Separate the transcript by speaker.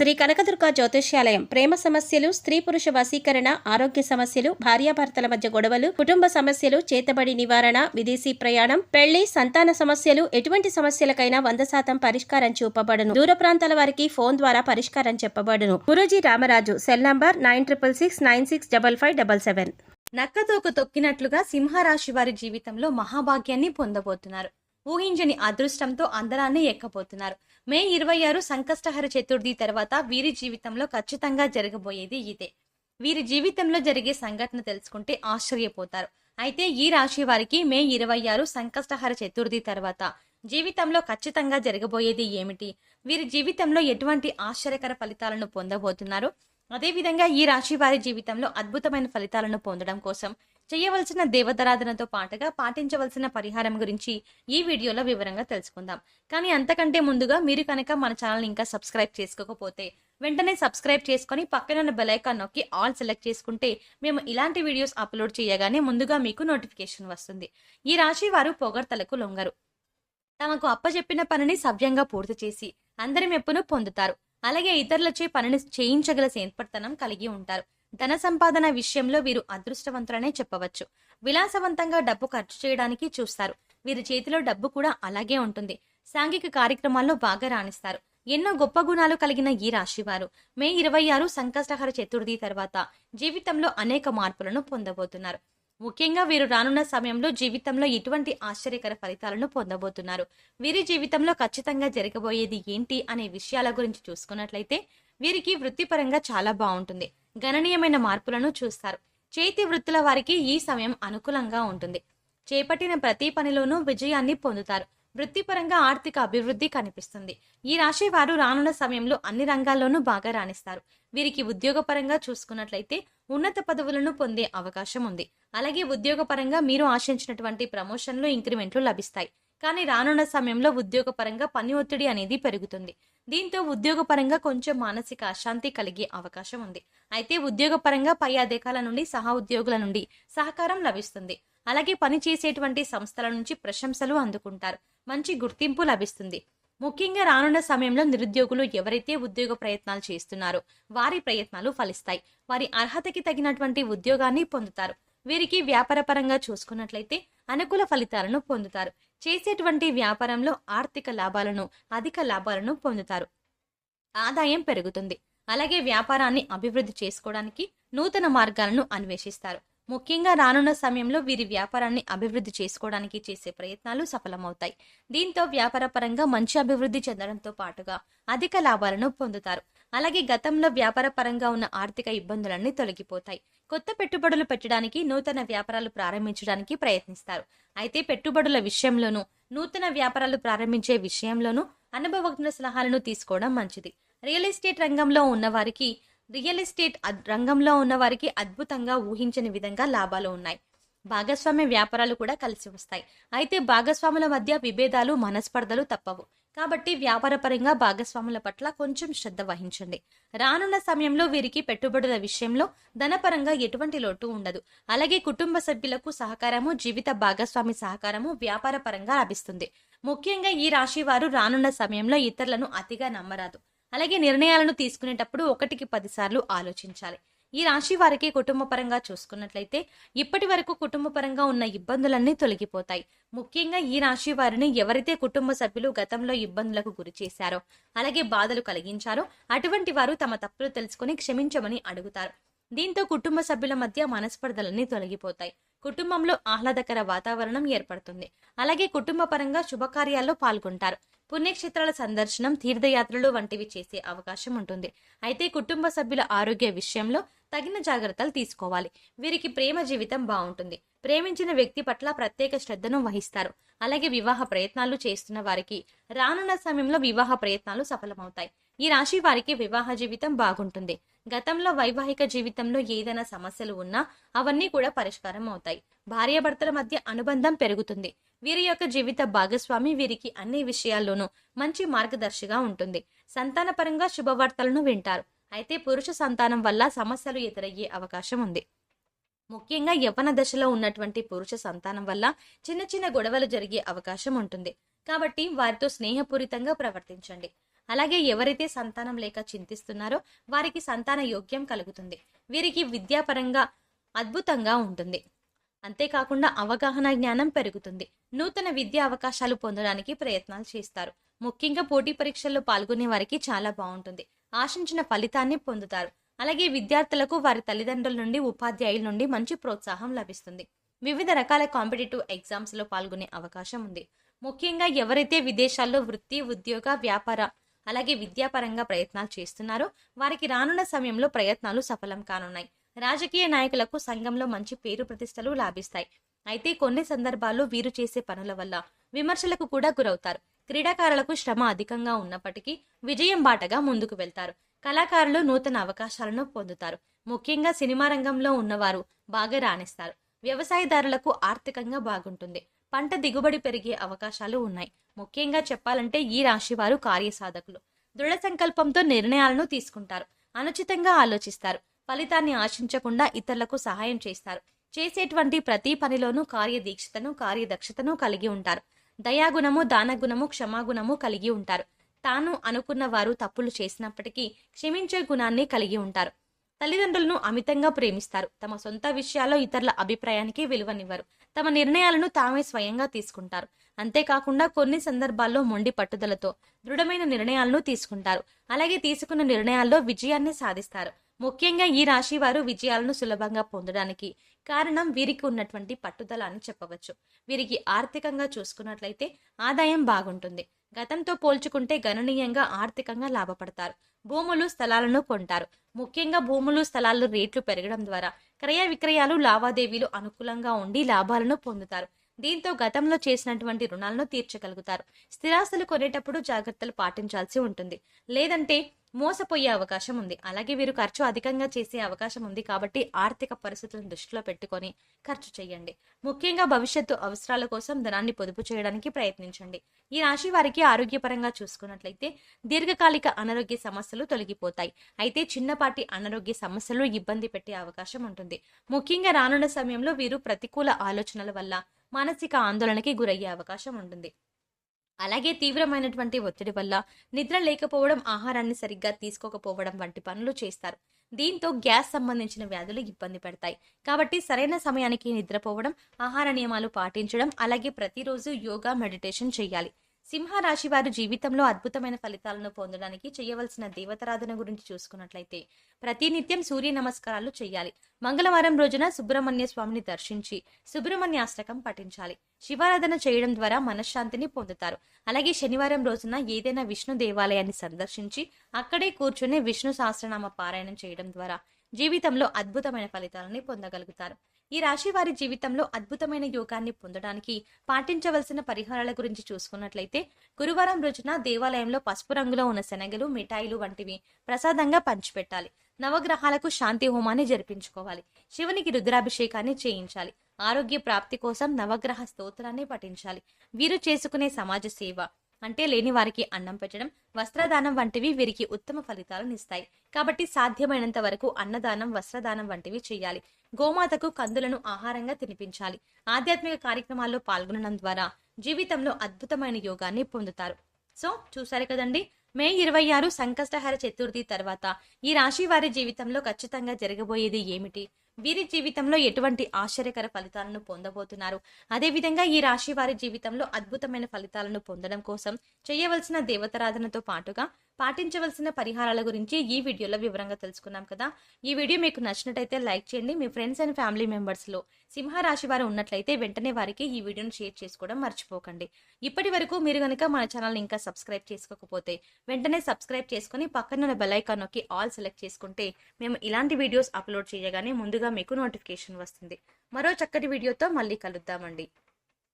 Speaker 1: శ్రీ కనకదుర్గ జ్యోతిష్యాలయం. ప్రేమ సమస్యలు స్త్రీ పురుష వశీకరణ ఆరోగ్య సమస్యలు భార్యాభర్తల మధ్య గొడవలు కుటుంబ సమస్యలు చేతబడి నివారణ విదేశీ ప్రయాణం పెళ్ళి సంతాన సమస్యలు ఎటువంటి సమస్యలకైనా వంద శాతం పరిష్కారం చూపబడును. దూర ప్రాంతాల వారికి ఫోన్ ద్వారా పరిష్కారం చెప్పబడును. Guruji Ramaraju cell number nine triple six nine six double five double seven.
Speaker 2: నక్కతోక తొక్కినట్లుగా సింహరాశి వారి జీవితంలో మహాభాగ్యాన్ని పొందబోతున్నారు. ఊహించని అదృష్టంతో అందరాన్ని ఎక్కబోతున్నారు. మే ఇరవై ఆరు సంకష్టహర చతుర్థి తర్వాత వీరి జీవితంలో ఖచ్చితంగా జరగబోయేది ఇదే. వీరి జీవితంలో జరిగే సంఘటన తెలుసుకుంటే ఆశ్చర్యపోతారు. అయితే ఈ రాశి వారికి మే ఇరవై ఆరు సంకష్టహర చతుర్థి తర్వాత జీవితంలో ఖచ్చితంగా జరగబోయేది ఏమిటి? వీరి జీవితంలో ఎటువంటి ఆశ్చర్యకర ఫలితాలను పొందబోతున్నారు? అదేవిధంగా ఈ రాశి వారి జీవితంలో అద్భుతమైన ఫలితాలను పొందడం కోసం చేయవలసిన దేవతారాధనతో పాటుగా పాటించవలసిన పరిహారం గురించి ఈ వీడియోలో వివరంగా తెలుసుకుందాం. కానీ అంతకంటే ముందుగా మీరు కనుక మన ఛానల్ ఇంకా సబ్స్క్రైబ్ చేసుకోకపోతే వెంటనే సబ్స్క్రైబ్ చేసుకొని పక్కనున్న బెలైకాన్ నొక్కి ఆల్ సెలెక్ట్ చేసుకుంటే మేము ఇలాంటి వీడియోస్ అప్లోడ్ చేయగానే ముందుగా మీకు నోటిఫికేషన్ వస్తుంది. ఈ రాశి వారు పొగడ్తలకు లొంగరు. తమకు అప్పచెప్పిన పనిని సవ్యంగా పూర్తి చేసి అందరి మెప్పును పొందుతారు. అలాగే ఇతరులచే పనిని చేయించగల సేర్పడతనం కలిగి ఉంటారు. ధన సంపాదన విషయంలో వీరు అదృష్టవంతులనే చెప్పవచ్చు. విలాసవంతంగా డబ్బు ఖర్చు చేయడానికి చూస్తారు. వీరి చేతిలో డబ్బు కూడా అలాగే ఉంటుంది. సాంఘిక కార్యక్రమాల్లో బాగా రాణిస్తారు. ఎన్నో గొప్ప గుణాలు కలిగిన ఈ రాశివారు. మే ఇరవై ఆరు సంకష్టహర చతుర్థి తర్వాత జీవితంలో అనేక మార్పులను పొందబోతున్నారు. ముఖ్యంగా వీరు రానున్న సమయంలో జీవితంలో ఎటువంటి ఆశ్చర్యకర ఫలితాలను పొందబోతున్నారు. వీరి జీవితంలో ఖచ్చితంగా జరగబోయేది ఏంటి అనే విషయాల గురించి చూసుకున్నట్లయితే వీరికి వృత్తిపరంగా చాలా బాగుంటుంది. గణనీయమైన మార్పులను చూస్తారు. చేతి వృత్తుల వారికి ఈ సమయం అనుకూలంగా ఉంటుంది. చేపట్టిన ప్రతి పనిలోనూ విజయాన్ని పొందుతారు. వృత్తిపరంగా ఆర్థిక అభివృద్ధి కనిపిస్తుంది. ఈ రాశి వారు రానున్న సమయంలో అన్ని రంగాల్లోనూ బాగా రాణిస్తారు. వీరికి ఉద్యోగపరంగా చూసుకున్నట్లయితే ఉన్నత పదవులను పొందే అవకాశం ఉంది. అలాగే ఉద్యోగపరంగా మీరు ఆశించినటువంటి ప్రమోషన్లు ఇంక్రిమెంట్లు లభిస్తాయి. కానీ రానున్న సమయంలో ఉద్యోగపరంగా పని ఒత్తిడి అనేది పెరుగుతుంది. దీంతో ఉద్యోగపరంగా కొంచెం మానసిక అశాంతి కలిగే అవకాశం ఉంది. అయితే ఉద్యోగపరంగా పై అధికారుల నుండి సహా ఉద్యోగుల నుండి సహకారం లభిస్తుంది. అలాగే పనిచేసేటువంటి సంస్థల నుంచి ప్రశంసలు అందుకుంటారు. మంచి గుర్తింపు లభిస్తుంది. ముఖ్యంగా రానున్న సమయంలో నిరుద్యోగులు ఎవరైతే ఉద్యోగ ప్రయత్నాలు చేస్తున్నారో వారి ప్రయత్నాలు ఫలిస్తాయి. వారి అర్హతకి తగినటువంటి ఉద్యోగాన్ని పొందుతారు. వీరికి వ్యాపారపరంగా చూసుకున్నట్లయితే అనుకూల ఫలితాలను పొందుతారు. చేసేటువంటి వ్యాపారంలో ఆర్థిక లాభాలను అధిక లాభాలను పొందుతారు. ఆదాయం పెరుగుతుంది. అలాగే వ్యాపారాన్ని అభివృద్ధి చేసుకోవడానికి నూతన మార్గాలను అన్వేషిస్తారు. ముఖ్యంగా రానున్న సమయంలో వీరి వ్యాపారాన్ని అభివృద్ధి చేసుకోవడానికి చేసే ప్రయత్నాలు సఫలమవుతాయి. దీంతో వ్యాపారపరంగా మంచి అభివృద్ధి చెందడంతో పాటుగా అధిక లాభాలను పొందుతారు. అలాగే గతంలో వ్యాపార పరంగా ఉన్న ఆర్థిక ఇబ్బందులన్నీ తొలగిపోతాయి. కొత్త పెట్టుబడులు పెట్టడానికి నూతన వ్యాపారాలు ప్రారంభించడానికి ప్రయత్నిస్తారు. అయితే పెట్టుబడుల విషయంలోనూ నూతన వ్యాపారాలు ప్రారంభించే విషయంలోనూ అనుభవజ్ఞ సలహాలను తీసుకోవడం మంచిది. రియల్ ఎస్టేట్ రంగంలో ఉన్నవారికి రియల్ ఎస్టేట్ రంగంలో ఉన్న వారికి అద్భుతంగా ఊహించని విధంగా లాభాలు ఉన్నాయి. భాగస్వామ్య వ్యాపారాలు కూడా కలిసి వస్తాయి. అయితే భాగస్వాముల మధ్య విభేదాలు మనస్పర్ధలు తప్పవు. కాబట్టి వ్యాపారపరంగా భాగస్వాముల పట్ల కొంచెం శ్రద్ధ వహించండి. రానున్న సమయంలో వీరికి పెట్టుబడుల విషయంలో ధనపరంగా ఎటువంటి లోటు ఉండదు. అలాగే కుటుంబ సభ్యులకు సహకారము జీవిత భాగస్వామి సహకారము వ్యాపారపరంగా లభిస్తుంది. ముఖ్యంగా ఈ రాశి వారు రానున్న సమయంలో ఇతరులను అతిగా నమ్మరాదు. అలాగే నిర్ణయాలను తీసుకునేటప్పుడు ఒకటికి పదిసార్లు ఆలోచించాలి. ఈ రాశి వారికి కుటుంబ పరంగా చూసుకున్నట్లయితే ఇప్పటి వరకు కుటుంబ పరంగా ఉన్న ఇబ్బందులన్నీ తొలగిపోతాయి. ముఖ్యంగా ఈ రాశి వారిని ఎవరైతే కుటుంబ సభ్యులు గతంలో ఇబ్బందులకు గురి చేశారో అలాగే బాధలు కలిగించారో అటువంటి వారు తమ తప్పులు తెలుసుకుని క్షమించమని అడుగుతారు. దీంతో కుటుంబ సభ్యుల మధ్య మనస్పర్ధలన్నీ తొలగిపోతాయి. కుటుంబంలో ఆహ్లాదకర వాతావరణం ఏర్పడుతుంది. అలాగే కుటుంబ పరంగా శుభకార్యాల్లో పాల్గొంటారు. పుణ్యక్షేత్రాల సందర్శనం తీర్థయాత్రలు వంటివి చేసే అవకాశం ఉంటుంది. అయితే కుటుంబ సభ్యుల ఆరోగ్య విషయంలో తగిన జాగ్రత్తలు తీసుకోవాలి. వీరికి ప్రేమ జీవితం బాగుంటుంది. ప్రేమించిన వ్యక్తి పట్ల ప్రత్యేక శ్రద్ధను వహిస్తారు. అలాగే వివాహ ప్రయత్నాలు చేస్తున్న వారికి రానున్న సమయంలో వివాహ ప్రయత్నాలు సఫలమవుతాయి. ఈ రాశి వారికి వివాహ జీవితం బాగుంటుంది. గతంలో వైవాహిక జీవితంలో ఏదైనా సమస్యలు ఉన్నా అవన్నీ కూడా పరిష్కారం అవుతాయి. భార్యాభర్తల మధ్య అనుబంధం పెరుగుతుంది. వీరి యొక్క జీవిత భాగస్వామి వీరికి అన్ని విషయాల్లోనూ మంచి మార్గదర్శిగా ఉంటుంది. సంతానపరంగా శుభవార్తలను వింటారు. అయితే పురుష సంతానం వల్ల సమస్యలు ఎదురయ్యే అవకాశం ఉంది. ముఖ్యంగా యవ్వన దశలో ఉన్నటువంటి పురుష సంతానం వల్ల చిన్న చిన్న గొడవలు జరిగే అవకాశం ఉంటుంది. కాబట్టి వారితో స్నేహపూరితంగా ప్రవర్తించండి. అలాగే ఎవరైతే సంతానం లేక చింతిస్తున్నారో వారికి సంతాన యోగ్యం కలుగుతుంది. వీరికి విద్యాపరంగా అద్భుతంగా ఉంటుంది. అంతేకాకుండా అవగాహన జ్ఞానం పెరుగుతుంది. నూతన విద్యా అవకాశాలు పొందడానికి ప్రయత్నాలు చేస్తారు. ముఖ్యంగా పోటీ పరీక్షల్లో పాల్గొనే వారికి చాలా బాగుంటుంది. ఆశించిన ఫలితాన్ని పొందుతారు. అలాగే విద్యార్థులకు వారి తల్లిదండ్రుల నుండి ఉపాధ్యాయుల నుండి మంచి ప్రోత్సాహం లభిస్తుంది. వివిధ రకాల కాంపిటేటివ్ ఎగ్జామ్స్లో పాల్గొనే అవకాశం ఉంది. ముఖ్యంగా ఎవరైతే విదేశాల్లో వృత్తి ఉద్యోగ వ్యాపార అలాగే విద్యాపరంగా ప్రయత్నాలు చేస్తున్నారో. వారికి రానున్న సమయంలో ప్రయత్నాలు సఫలం కానున్నాయి. రాజకీయ నాయకులకు సంఘంలో మంచి పేరు ప్రతిష్టలు లాభిస్తాయి. అయితే కొన్ని సందర్భాల్లో వీరు చేసే పనుల వల్ల విమర్శలకు కూడా గురవుతారు. క్రీడాకారులకు శ్రమ అధికంగా ఉన్నప్పటికీ విజయం బాటగా ముందుకు వెళ్తారు. కళాకారులు నూతన అవకాశాలను పొందుతారు. ముఖ్యంగా సినిమా రంగంలో ఉన్నవారు బాగా రాణిస్తారు. వ్యవసాయదారులకు ఆర్థికంగా బాగుంటుంది. పంట దిగుబడి పెరిగే అవకాశాలు ఉన్నాయి. ముఖ్యంగా చెప్పాలంటే ఈ రాశి వారు కార్యసాధకులు. దృఢ సంకల్పంతో నిర్ణయాలను తీసుకుంటారు. అనుచితంగా ఆలోచిస్తారు. ఫలితాన్ని ఆశించకుండా ఇతరులకు సహాయం చేస్తారు. చేసేటువంటి ప్రతి పనిలోనూ కార్యదీక్షతను కార్యదక్షతను కలిగి ఉంటారు. దయాగుణము దానగుణము క్షమాగుణము కలిగి ఉంటారు. తాను అనుకున్న వారు తప్పులు చేసినప్పటికీ క్షమించే గుణాన్ని కలిగి ఉంటారు. తల్లిదండ్రులను అమితంగా ప్రేమిస్తారు. తమ సొంత విషయాల్లో ఇతరుల అభిప్రాయానికి విలువనివ్వరు. తమ నిర్ణయాలను తామే స్వయంగా తీసుకుంటారు. అంతేకాకుండా కొన్ని సందర్భాల్లో మొండి పట్టుదలతో దృఢమైన నిర్ణయాలను తీసుకుంటారు. అలాగే తీసుకున్న నిర్ణయాల్లో విజయాన్ని సాధిస్తారు. ముఖ్యంగా ఈ రాశి వారు విజయాలను సులభంగా పొందడానికి కారణం వీరికి ఉన్నటువంటి పట్టుదల అని చెప్పవచ్చు. వీరికి ఆర్థికంగా చూసుకున్నట్లయితే ఆదాయం బాగుంటుంది. గతంతో పోల్చుకుంటే గణనీయంగా ఆర్థికంగా లాభపడతారు. భూములు స్థలాలను కొంటారు. ముఖ్యంగా భూములు స్థలాలు రేట్లు పెరగడం ద్వారా క్రయ విక్రయాలు లావాదేవీలు అనుకూలంగా ఉండి లాభాలను పొందుతారు. దీంతో గతంలో చేసినటువంటి రుణాలను తీర్చగలుగుతారు. స్థిరాస్తులు కొనేటప్పుడు జాగ్రత్తలు పాటించాల్సి ఉంటుంది. లేదంటే మోసపోయే అవకాశం ఉంది. అలాగే వీరు ఖర్చు అధికంగా చేసే అవకాశం ఉంది కాబట్టి ఆర్థిక పరిస్థితులను దృష్టిలో పెట్టుకొని ఖర్చు చేయండి. ముఖ్యంగా భవిష్యత్తు అవసరాల కోసం ధనాన్ని పొదుపు చేయడానికి ప్రయత్నించండి. ఈ రాశి వారికి ఆరోగ్యపరంగా చూసుకున్నట్లయితే దీర్ఘకాలిక అనారోగ్య సమస్యలు తొలగిపోతాయి. అయితే చిన్నపాటి అనారోగ్య సమస్యలు ఇబ్బంది పెట్టే అవకాశం ఉంటుంది. ముఖ్యంగా రానున్న సమయంలో వీరు ప్రతికూల ఆలోచనల వల్ల మానసిక ఆందోళనకి గురయ్యే అవకాశం ఉంటుంది. అలాగే తీవ్రమైనటువంటి ఒత్తిడి వల్ల నిద్ర లేకపోవడం ఆహారాన్ని సరిగ్గా తీసుకోకపోవడం వంటి పనులు చేస్తారు. దీంతో గ్యాస్ సంబంధించిన వ్యాధులు ఇబ్బంది పెడతాయి. కాబట్టి సరైన సమయానికి నిద్రపోవడం ఆహార నియమాలు పాటించడం అలాగే ప్రతిరోజు యోగా మెడిటేషన్ చేయాలి. సింహరాశి వారు జీవితంలో అద్భుతమైన ఫలితాలను పొందడానికి చేయవలసిన దేవతారాధన గురించి చూసుకున్నట్లయితే ప్రతినిత్యం సూర్య నమస్కారాలు చేయాలి. మంగళవారం రోజున సుబ్రహ్మణ్య స్వామిని దర్శించి సుబ్రహ్మణ్య అష్టకం పఠించాలి. శివారాధన చేయడం ద్వారా మనశ్శాంతిని పొందుతారు. అలాగే శనివారం రోజున ఏదైనా విష్ణు దేవాలయాన్ని సందర్శించి అక్కడే కూర్చొని విష్ణు సహస్రనామ పారాయణం చేయడం ద్వారా జీవితంలో అద్భుతమైన ఫలితాలని పొందగలుగుతారు. ఈ రాశి వారి జీవితంలో అద్భుతమైన యోగాన్ని పొందడానికి పాటించవలసిన పరిహారాల గురించి చూసుకున్నట్లయితే గురువారం రోజున దేవాలయంలో పసుపు రంగులో ఉన్న శనగలు మిఠాయిలు వంటివి ప్రసాదంగా పంచిపెట్టాలి. నవగ్రహాలకు శాంతి హోమాన్ని జరిపించుకోవాలి. శివునికి రుద్రాభిషేకాన్ని చేయించాలి. ఆరోగ్య ప్రాప్తి కోసం నవగ్రహ స్తోత్రాన్ని పఠించాలి. వీరు చేసుకునే సమాజ సేవ అంటే లేని వారికి అన్నం పెట్టడం వస్త్రదానం వంటివి వీరికి ఉత్తమ ఫలితాలను ఇస్తాయి. కాబట్టి సాధ్యమైనంత వరకు అన్నదానం వస్త్రదానం వంటివి చేయాలి. గోమాతకు కందులను ఆహారంగా తినిపించాలి. ఆధ్యాత్మిక కార్యక్రమాల్లో పాల్గొనడం ద్వారా జీవితంలో అద్భుతమైన యోగాన్ని పొందుతారు. సో చూసారు కదండి? మే ఇరవై ఆరు సంకష్టహర చతుర్థి తర్వాత ఈ రాశి వారి జీవితంలో ఖచ్చితంగా జరగబోయేది ఏమిటి? వీరి జీవితంలో ఎటువంటి ఆశ్చర్యకర ఫలితాలను పొందబోతున్నారు? అదేవిధంగా ఈ రాశి వారి జీవితంలో అద్భుతమైన ఫలితాలను పొందడం కోసం చేయవలసిన దేవతారాధనతో పాటుగా పాటించవలసిన పరిహారాల గురించి ఈ వీడియోలో వివరంగా తెలుసుకున్నాం కదా. ఈ వీడియో మీకు నచ్చినట్టయితే లైక్ చేయండి. మీ ఫ్రెండ్స్ అండ్ ఫ్యామిలీ మెంబర్స్లో సింహరాశి వారు ఉన్నట్లయితే వెంటనే వారికి ఈ వీడియోను షేర్ చేసుకోవడం మర్చిపోకండి. ఇప్పటి వరకు మీరు కనుక మన ఛానల్ ఇంకా సబ్స్క్రైబ్ చేసుకోకపోతే వెంటనే సబ్స్క్రైబ్ చేసుకుని పక్కన బెల్ నొక్కి ఆల్ సెలెక్ట్ చేసుకుంటే మేము ఇలాంటి వీడియోస్ అప్లోడ్ చేయగానే ముందుగా మీకు నోటిఫికేషన్ వస్తుంది. మరో చక్కటి వీడియోతో మళ్ళీ కలుద్దామండి.